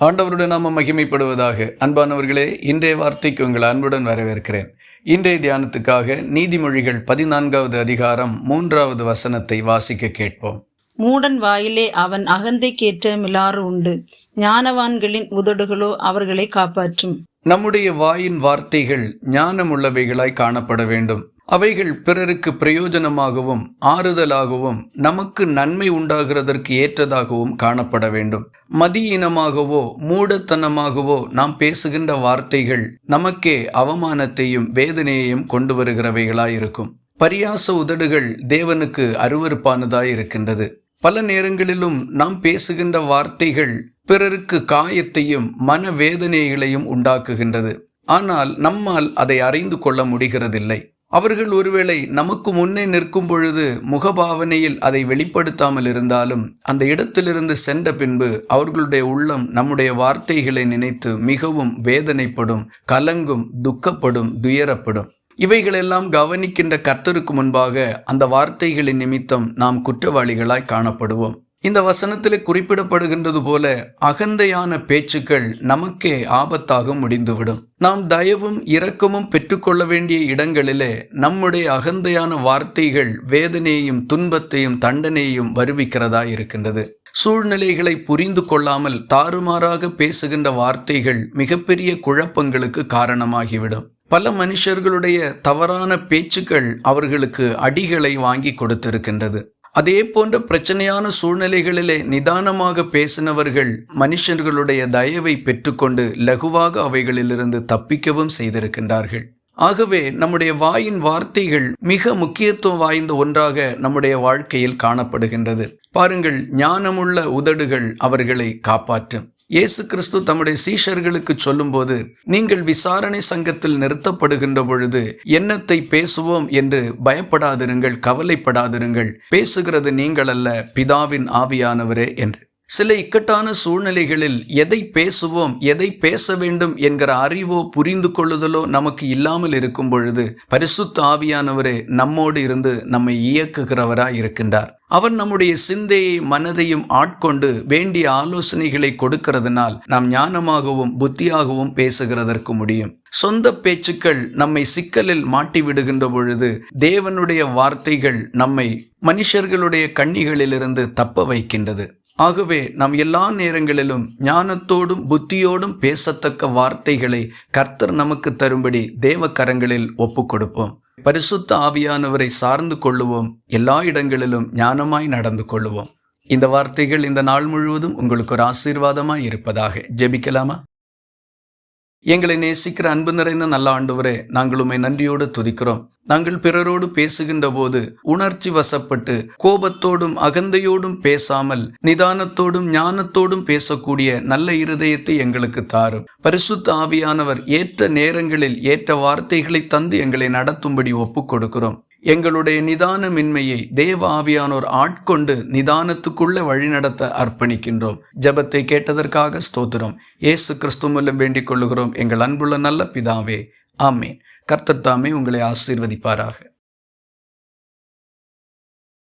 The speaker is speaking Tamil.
ஆண்டவருடன் நாம மகிமைப்படுவதாக. அன்பானவர்களே இன்றைய வார்த்தைக்கு உங்கள் அன்புடன் வரவேற்கிறேன். இன்றைய தியானத்துக்காக நீதிமொழிகள் பதினான்காவது அதிகாரம் மூன்றாவது வசனத்தை வாசிக்க கேட்போம். மூடன் வாயிலே அவன் அகந்தைக்கேற்ற மிலாறு உண்டு. ஞானவான்களின் உதடுகளோ அவர்களை காப்பாற்றும். நம்முடைய வாயின் வார்த்தைகள் ஞானமுள்ளவைகளாய் காணப்பட வேண்டும். அவைகள் பிறருக்கு பிரயோஜனமாகவும் ஆறுதலாகவும் நமக்கு நன்மை உண்டாகிறதற்கு ஏற்றதாகவும் காணப்பட வேண்டும். மதியினமாகவோ மூடத்தனமாகவோ நாம் பேசுகின்ற வார்த்தைகள் நமக்கே அவமானத்தையும் வேதனையையும் கொண்டு வருகிறவைகளாயிருக்கும். பரியாச உதடுகள் தேவனுக்கு அருவருப்பானதாய் இருக்கின்றது பல நேரங்களிலும் நாம் பேசுகின்ற வார்த்தைகள் பிறருக்கு காயத்தையும் மனவேதனைகளையும் உண்டாக்குகின்றது. ஆனால் நம்மால் அதை அறிந்து கொள்ள முடிகிறதில்லை. அவர்கள் ஒருவேளை நமக்கு முன்னே நிற்கும் பொழுது முகபாவனையில் அதை வெளிப்படுத்தாமல் இருந்தாலும் அந்த இடத்திலிருந்து சென்ற பின்பு அவர்களுடைய உள்ளம் நம்முடைய வார்த்தைகளை நினைத்து மிகவும் வேதனைப்படும் கலங்கும் துக்கப்படும் துயரப்படும். இவைகளெல்லாம் கவனிக்கின்ற கர்த்தருக்கு முன்பாக அந்த வார்த்தைகளின் நிமித்தம் நாம் குற்றவாளிகளாய் காணப்படுவோம். இந்த வசனத்தில் குறிப்பிடப்படுகின்றது போல அகந்தையான பேச்சுக்கள் நமக்கே ஆபத்தாக முடிந்துவிடும். நாம் தயவும் இரக்கமும் பெற்றுக்கொள்ள வேண்டிய இடங்களிலே நம்முடைய அகந்தையான வார்த்தைகள் வேதனையையும் துன்பத்தையும் தண்டனையையும் வருவிக்கிறதா இருக்கின்றது. சூழ்நிலைகளை புரிந்து கொள்ளாமல் தாறுமாறாக பேசுகின்ற வார்த்தைகள் மிகப்பெரிய குழப்பங்களுக்கு காரணமாகிவிடும். பல மனுஷர்களுடைய தவறான பேச்சுக்கள் அவர்களுக்கு அடிகளை வாங்கி கொடுத்திருக்கின்றது. அதே போன்ற பிரச்சனையான சூழ்நிலைகளிலே நிதானமாக பேசினவர்கள் மனுஷர்களுடைய தயவை பெற்றுக்கொண்டு லகுவாக அவைகளிலிருந்து தப்பிக்கவும் செய்திருக்கின்றார்கள். ஆகவே நம்முடைய வாயின் வார்த்தைகள் மிக முக்கியத்துவம் வாய்ந்த ஒன்றாக நம்முடைய வாழ்க்கையில் காணப்படுகின்றது. பாருங்கள் ஞானமுள்ள உதடுகள் அவர்களை காப்பாற்றும். இயேசு கிறிஸ்து தம்முடைய சீஷர்களுக்கு சொல்லும்போது நீங்கள் விசாரணை சங்கத்தில் நிறுத்தப்படுகின்ற பொழுது என்னத்தை பேசுவோம் என்று பயப்படாதிருங்கள் கவலைப்படாதிருங்கள். பேசுகிறது நீங்கள் அல்ல பிதாவின் ஆவியானவரே என்று. சில இக்கட்டான சூழ்நிலைகளில் எதை பேசுவோம் எதை பேச வேண்டும் என்கிற அறிவோ புரிந்து கொள்ளுதலோ நமக்கு இல்லாமல் இருக்கும் பொழுது பரிசுத்த ஆவியானவரே நம்மோடு இருந்து நம்மை இயக்குகிறவராய் இருக்கின்றார். அவர் நம்முடைய சிந்தையை மனதையும் ஆட்கொண்டு வேண்டிய ஆலோசனைகளை கொடுக்கிறதுனால் நாம் ஞானமாகவும் புத்தியாகவும் பேசுகிறதற்கு முடியும். சொந்த பேச்சுக்கள் நம்மை சிக்கலில் மாட்டி விடுகின்ற பொழுது தேவனுடைய வார்த்தைகள் நம்மை மனுஷர்களுடைய கண்ணிகளிலிருந்து தப்ப வைக்கின்றது. ஆகவே நாம் எல்லா நேரங்களிலும் ஞானத்தோடும் புத்தியோடும் பேசத்தக்க வார்த்தைகளை கர்த்தர் நமக்கு தரும்படி தேவ கரங்களில் ஒப்பு கொடுப்போம் பரிசுத்த ஆவியானவரை சார்ந்து கொள்ளுவோம். எல்லா இடங்களிலும் ஞானமாய் நடந்து கொள்ளுவோம். இந்த வார்த்தைகள் இந்த நாள் முழுவதும் உங்களுக்கு ஒரு ஆசீர்வாதமாய் இருப்பதாக. ஜெபிக்கலாமா? எங்களை நேசிக்கிற அன்பு நிறைந்த நல்ல ஆண்டவரே நாங்கள் உண்மை நன்றியோடு துதிக்கிறோம். நாங்கள் பிறரோடு பேசுகின்ற போது உணர்ச்சி வசப்பட்டு கோபத்தோடும் அகந்தையோடும் பேசாமல் நிதானத்தோடும் ஞானத்தோடும் பேசக்கூடிய நல்ல இருதயத்தை எங்களுக்கு தாரும். பரிசுத்த ஆவியானவர் ஏற்ற நேரங்களில் ஏற்ற வார்த்தைகளை தந்து எங்களை நடத்தும்படி ஒப்புக் கொடுக்கிறோம் எங்களுடைய நிதானமின்மையை தேவ ஆவியானோர் ஆட்கொண்டு நிதானத்துக்குள்ள வழிநடத்த அர்ப்பணிக்கின்றோம். ஜபத்தை கேட்டதற்காக ஸ்தோத்திரம். ஏசு கிறிஸ்து மூலம் வேண்டிக் கொள்ளுகிறோம். எங்கள் அன்புள்ள நல்ல பிதாவே. ஆமேன். கர்த்தத்தாமே உங்களை ஆசீர்வதிப்பாராக.